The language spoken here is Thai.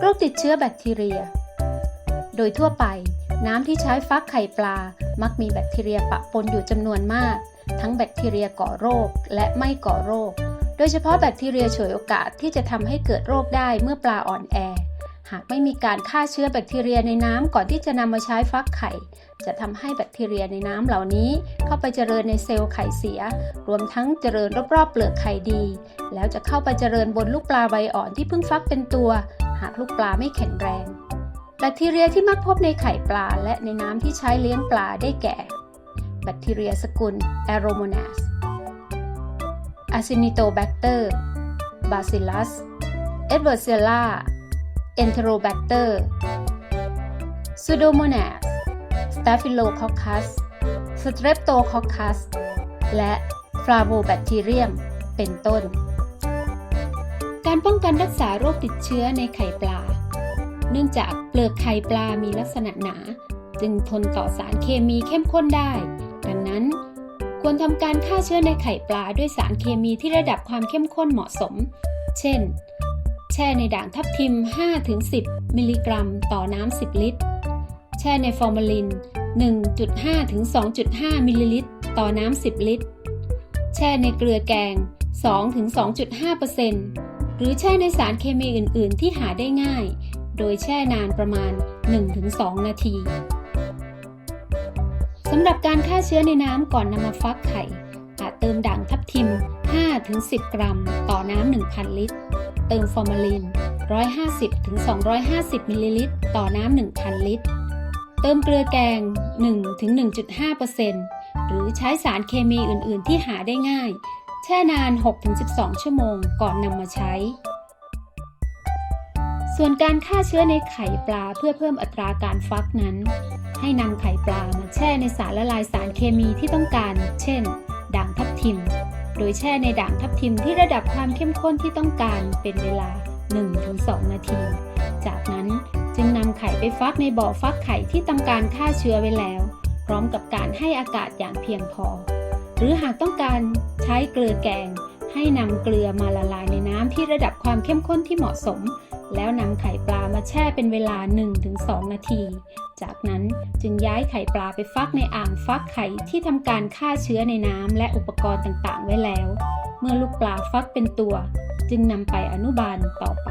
โรคติดเชื้อแบคทีเรีย โดยทั่วไป น้ำที่ใช้ฟักไข่ปลา มักมีแบคทีเรียปะปนอยู่จำนวนมาก ทั้งแบคทีเรียก่อโรคและไม่ก่อโรค โดยเฉพาะแบคทีเรียฉวยโอกาสที่จะทำให้เกิดโรคได้เมื่อปลาอ่อนแอ หากไม่มีการฆ่าเชื้อแบคทีเรียในน้ำก่อนที่จะนำมาใช้ฟักไข่ จะทำให้แบคทีเรียในน้ำเหล่านี้ เข้าไปเจริญในเซลล์ไข่เสีย รวมทั้งเจริญรอบๆเปลือกไข่ดี แล้วจะเข้าไปเจริญบนลูกปลาใบอ่อนที่เพิ่งฟักเป็นตัว หากลูกปลาไม่แข็งแรง แบคทีเรียที่มักพบในไข่ปลาและในน้ำที่ใช้เลี้ยงปลาได้แก่ แบคทีเรียสกุล Aeromonas Acinetobacter Bacillus Edwardsella Enterobacter Pseudomonas Staphylococcus Streptococcus และ Flavobacterium เป็นต้น การป้องกันรักษาโรคติดเชื้อในไข่ปลา เนื่องจากเปลือกไข่ปลามีลักษณะหนา จึงทนต่อสารเคมีเข้มข้นได้ ดังนั้นควรทำการฆ่าเชื้อในไข่ปลาด้วยสารเคมีที่ระดับความเข้มข้นเหมาะสม เช่น แช่ในด่างทับทิม 5-10 มิลลิกรัม ต่อน้ำ 10 ลิตร แช่ในฟอร์มาลิน 1.5-2.5 มิลลิลิตร ต่อน้ำ 10 ลิตร แช่ในเกลือแกง 2-2.5%หรือแช่ในสารเคมีอื่น ๆ ที่หาได้ง่าย โดยแช่นานประมาณ 1-2 นาที สำหรับการฆ่าเชื้อในน้ำก่อนนำมาฟักไข่ อาจเติมด่างทับทิม 5-10 กรัม ต่อน้ำ 1,000 ลิตร เติมฟอร์มาลิน 150-250 มิลลิลิตร ต่อน้ำ 1,000 ลิตร เติมเกลือแกง 1-1.5%หรือใช้สารเคมีอื่น ๆ ที่หาได้ง่าย แช่นาน 6-12 ชั่วโมงก่อนนำมาใช้ ส่วนการฆ่าเชื้อในไข่ปลาเพื่อเพิ่มอัตราการฟักนั้น ให้นำไข่ปลามาแช่ในสารละลายสารเคมีที่ต้องการ เช่น ด่างทับทิม โดยแช่ในด่างทับทิมที่ระดับความเข้มข้นที่ต้องการเป็นเวลา 1-2 นาที จากนั้นจึงนำไข่ไปฟักในบ่อฟักไข่ที่ทำการฆ่าเชื้อไว้แล้ว พร้อมกับการให้อากาศอย่างเพียงพอ หรือหากต้องการใช้เกลือแกง ให้นำเกลือมาละลายในน้ำที่ระดับความเข้มข้นที่เหมาะสม แล้วนำไข่ปลามาแช่เป็นเวลา 1-2 นาที จากนั้นจึงย้ายไข่ปลาไปฟักในอ่างฟักไข่ที่ทำการฆ่าเชื้อในน้ำและอุปกรณ์ต่างๆ ไว้แล้ว เมื่อลูกปลาฟักเป็นตัว จึงนำไปอนุบาลต่อไป